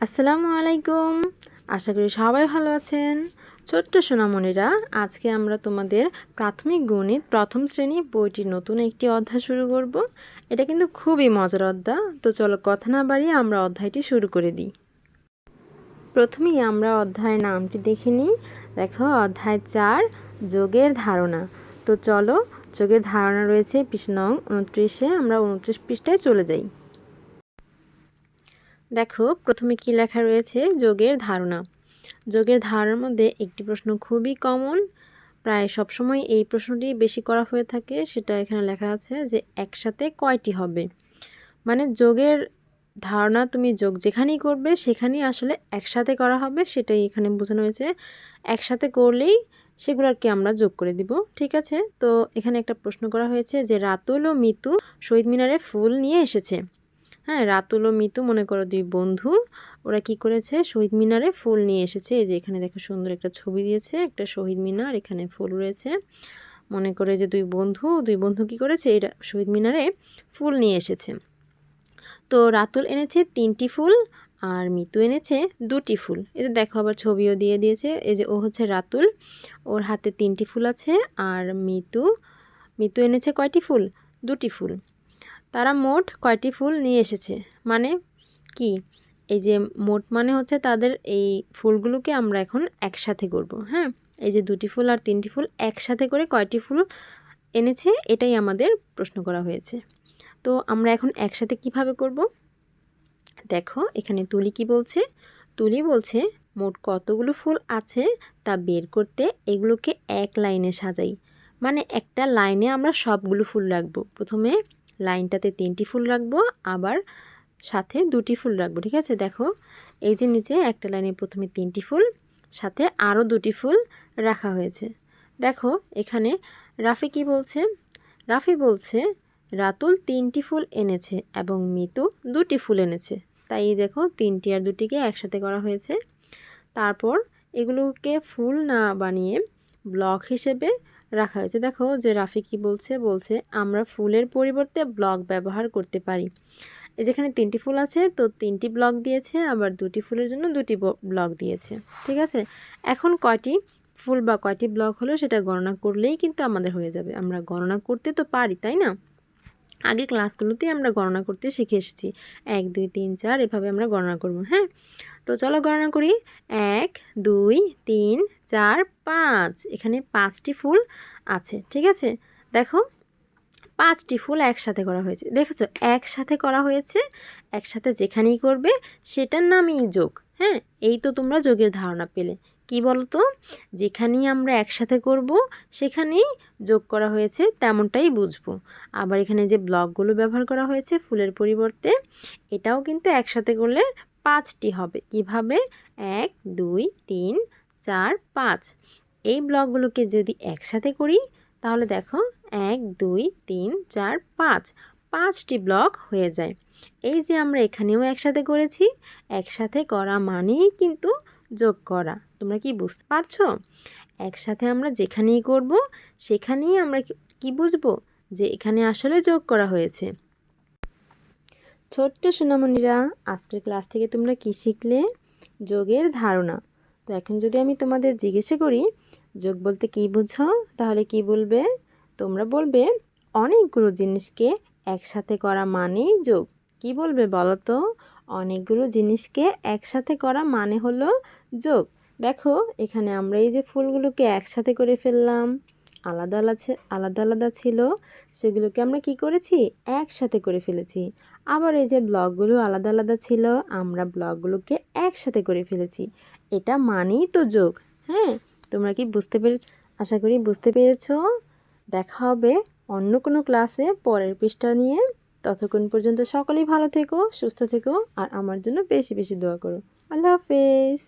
আসসালামু আলাইকুম। আশা করি সবাই ভালো আছেন। ছোট্ট সোনামণিরা, আজকে আমরা তোমাদের প্রাথমিক গণিত প্রথম শ্রেণি বইটির নতুন একটি অধ্যায় শুরু করব। এটা কিন্তু খুবই মজার অধ্যায়। তো চলো কথা না বাড়িয়ে আমরা অধ্যায়টি শুরু করে দিই। প্রথমেই আমরা অধ্যায়ের নামটি দেখে নিই। দেখো, অধ্যায় চার, যোগের ধারণা। তো চলো, যোগের ধারণা রয়েছে পৃষ্ঠ নং উনত্রিশে। আমরা উনত্রিশ পৃষ্ঠায় চলে যাই। দেখো, প্রথমে কি লেখা রয়েছে? যোগের ধারণা। যোগের ধারণার মধ্যে একটি প্রশ্ন খুবই কমন। প্রায় সবসময় এই প্রশ্নটি বেশি করা হয়ে থাকে। সেটা এখানে লেখা আছে যে, একসাথে কয়টি হবে? মানে যোগের ধারণা তুমি যোগ যেখানেই করবে, সেখানেই আসলে একসাথে করা হবে। সেটাই এখানে বোঝানো হয়েছে। একসাথে করলেই সেগুলোকে আমরা যোগ করে দিব। ঠিক আছে? তো এখানে একটা প্রশ্ন করা হয়েছে যে, রাতুল ও মিতু শহীদ মিনারে ফুল নিয়ে এসেছে। হ্যাঁ রাতুল ও মিতু মনে করো দুই বন্ধু। ওরা কি করেছে? শহীদ মিনারে ফুল নিয়ে এসেছে। এই যে এখানে দেখো সুন্দর একটা ছবি দিয়েছে, একটা শহীদ মিনার, এখানে ফুল রয়েছে। মনে করে যে দুই বন্ধু দুই বন্ধু কি করেছে? এই শহীদ মিনারে ফুল নিয়ে এসেছে। তো রাতুল এনেছে তিনটি ফুল আর মিতু এনেছে দুটি ফুল। এই যে দেখো আবার ছবিও দিয়ে দিয়েছে। এই যে ও হচ্ছে রাতুল, ওর হাতে তিনটি ফুল আছে আর মিতু মিতু এনেছে কয়টি ফুল? দুটি ফুল। তারা মোট কয়টি ফুল নিয়ে এসেছে? মানে কি? এই যে মোট মানে হচ্ছে তাদের এই ফুলগুলোকে আমরা এখন একসাথে করব হ্যাঁ? এই যে দুটি ফুল আর তিনটি ফুল একসাথে করে কয়টি ফুল এনেছে, এটাই আমাদের প্রশ্ন করা হয়েছে। তো আমরা এখন একসাথে কীভাবে করব? দেখো, এখানে তুলি কি বলছে? তুলি বলছে, মোট কতগুলো ফুল আছে তা বের করতে এগুলোকে এক লাইনে সাজাই। মানে একটা লাইনে আমরা সবগুলো ফুল রাখব। প্রথমে লাইনটাতে তিনটি ফুল রাখব, আবার সাথে দুটি ফুল রাখব, ঠিক আছে? দেখো, এই যে নিচে একটা লাইনে প্রথমে তিনটি ফুল, সাথে আরও দুটি ফুল রাখা হয়েছে। দেখো, এখানে রাফি কি বলছে? রাফি বলছে, রাতুল তিনটি ফুল এনেছে এবং মিতু দুটি ফুল এনেছে। তাই দেখো, তিনটি আর দুটিকে একসাথে করা হয়েছে। তারপর এগুলোকে ফুল না বানিয়ে ব্লক হিসেবে রাখা হয়েছে। দেখো যে রাফি কি বলছে? বলছে, আমরা ফুলের পরিবর্তে ব্লক ব্যবহার করতে পারি। যেখানে তিনটি ফুল আছে, তো তিনটি ব্লক দিয়েছে, আবার দুটি ফুলের জন্য দুটি ব্লক দিয়েছে। ঠিক আছে? এখন কয়টি ফুল বা কয়টি ব্লক হলো সেটা গণনা করলেই কিন্তু আমাদের হয়ে যাবে। আমরা গণনা করতে তো পারি, তাই না? আগের ক্লাসগুলোতেই আমরা গণনা করতে শিখে এসেছি। এক, দুই, তিন, চার, এভাবে আমরা গণনা করব হ্যাঁ? তো চলো গণনা করি। এক, দুই, তিন, চার, পাঁচ। এখানে পাঁচটি ফুল আছে, ঠিক আছে? দেখো, পাঁচটি ফুল একসাথে করা হয়েছে। দেখেছ? একসাথে করা হয়েছে, একসাথে যেখানেই করবে, সেটার নামই যোগ হ্যাঁ? এই তো তোমরা যোগের ধারণা পেলে। কি বলতো? যেখানেই আমরা একসাথে করব, সেখানেই যোগ করা হয়েছে তেমনটাই বুঝব। আবার এখানে যে ব্লকগুলো ব্যবহার করা হয়েছে ফুলের পরিবর্তে, এটাও কিন্তু একসাথে করলে পাঁচটি হবে। কীভাবে? এক, দুই, তিন, চার, পাঁচ। এই ব্লকগুলোকে যদি একসাথে করি, তাহলে দেখো, এক, দুই, তিন, চার, পাঁচ। পাঁচটি ব্লক হয়ে যায়। এই যে আমরা এখানেও একসাথে করেছি, একসাথে করা মানেই কিন্তু যোগ করা। তোমরা কি বুঝতে পারছ? একসাথে আমরা যেখানেই করব, সেখানেই আমরা কি বুঝব? যে এখানে আসলে যোগ করা হয়েছে। ছোট্ট সোনামণিরা, আজকের ক্লাস থেকে তোমরা কি শিখলে? যোগের ধারণা। তো এখন যদি আমি তোমাদের জিজ্ঞেসা করি, যোগ বলতে কি বুঝো? তাহলে কি বলবে? তোমরা বলবে, অনেকগুলো জিনিসকে একসাথে করা মানেই যোগ। কি বলবে বলো তো? অনেকগুলো জিনিসকে একসাথে করা মানে হলো যোগ। দেখো, এখানে আমরা এই যে ফুলগুলোকে একসাথে করে ফেললাম, আলাদা আলাদা আলাদা আলাদা ছিল, সেগুলোকে আমরা কি করেছি? একসাথে করে ফেলেছি। আবার এই যে ব্লগগুলো আলাদা আলাদা ছিল, আমরা ব্লগগুলোকে একসাথে করে ফেলেছি। এটা মানেই তো যোগ হ্যাঁ? তোমরা কি বুঝতে পেরেছ? আশা করি বুঝতে পেরেছ। দেখা হবে অন্য কোনো ক্লাসে পরের পৃষ্ঠা নিয়ে। ততক্ষণ পর্যন্ত সকলেই ভালো থেকো, সুস্থ থেকো, আর আমার জন্য বেশি বেশি দোয়া করো। আল্লাহ হাফেজ।